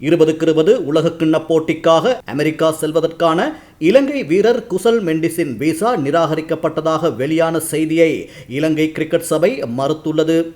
இருபதுக்கு இருபது உலக கிண்ண போட்டிக்காக அமெரிக்கா செல்வதற்கான இலங்கை வீரர் குசல் மெண்டிஸின் விசா நிராகரிக்கப்பட்டதாக வெளியான செய்தியை இலங்கை கிரிக்கெட் சபை மறுத்துள்ளது.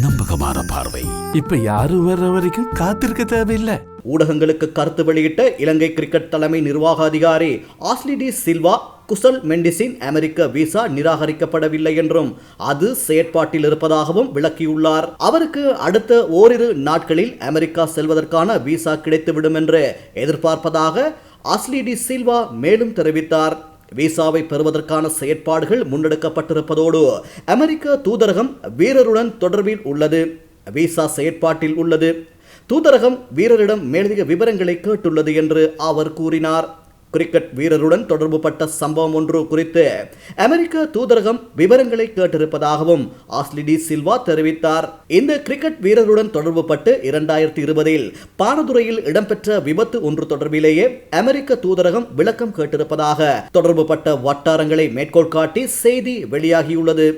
நம்பகமான பார்வை. இப்ப யாரும் வர்ற வரைக்கும் காத்திருக்க தேவையில்லை. ஊடகங்களுக்கு கருத்து வெளியிட்ட இலங்கை கிரிக்கெட் தலைமை நிர்வாக அதிகாரி ஆஸ்லிடி சில்வா குசல் மெண்டிஸின் அமெரிக்க விசா நிராகரிக்கப்படவில்லை என்றும் அது செயற்பாட்டில் இருப்பதாகவும் விளக்கியுள்ளார். அவருக்கு அடுத்த ஓரிரு நாட்களில் அமெரிக்கா செல்வதற்கான விசா கிடைத்துவிடும் என்று எதிர்பார்ப்பதாக அஸ்லிடி சில்வா மேலும் தெரிவித்தார். விசாவை பெறுவதற்கான செயற்பாடுகள் முன்னெடுக்கப்பட்டிருப்பதோடு அமெரிக்க தூதரகம் வீரருடன் தொடர்பில் உள்ளது. விசா செயற்பாட்டில் உள்ளது. தூதரகம் வீரரிடம் மேலதிக விவரங்களை கேட்டுள்ளது என்று அவர் கூறினார். கிரிக்கெட் வீரருடன் தொடர்புபட்ட சம்பவம் ஒன்று குறித்து அமெரிக்க தூதரகம் விவரங்களை கேட்டிருப்பதாகவும் ஆஸ்லிடி சில்வா தெரிவித்தார். இந்த கிரிக்கெட் வீரருடன் தொடர்புபட்டு இரண்டாயிரத்தி இருபதில் பானதுரையில் இடம்பெற்ற விபத்து ஒன்று தொடர்பிலேயே அமெரிக்க தூதரகம் விளக்கம் கேட்டிருப்பதாக தொடர்புபட்ட வட்டாரங்களை மேற்கோள் காட்டி செய்தி வெளியாகியுள்ளது.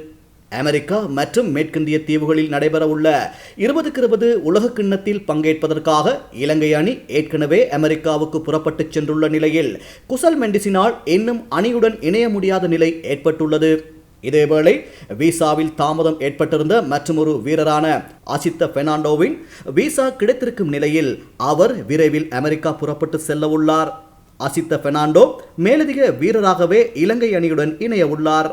அமெரிக்கா மற்றும் மேற்கிந்திய தீவுகளில் நடைபெறவுள்ள இருபதுக்கு இருபது உலக கிண்ணத்தில் பங்கேற்பதற்காக இலங்கை அணி ஏற்கனவே அமெரிக்காவுக்கு புறப்பட்டு சென்றுள்ள நிலையில் குசல் மெண்டிசினால் இன்னும் அணியுடன் இணைய முடியாத நிலை ஏற்பட்டுள்ளது. இதேவேளை விசாவில் தாமதம் ஏற்பட்டிருந்த மற்றொரு வீரரான அசித்த பெர்னாண்டோவின் விசா கிடைத்திருக்கும் நிலையில் அவர் விரைவில் அமெரிக்கா புறப்பட்டு செல்ல உள்ளார் அசித்த பெர்னாண்டோ மேலதிக வீரராகவே இலங்கை அணியுடன் இணைய உள்ளார்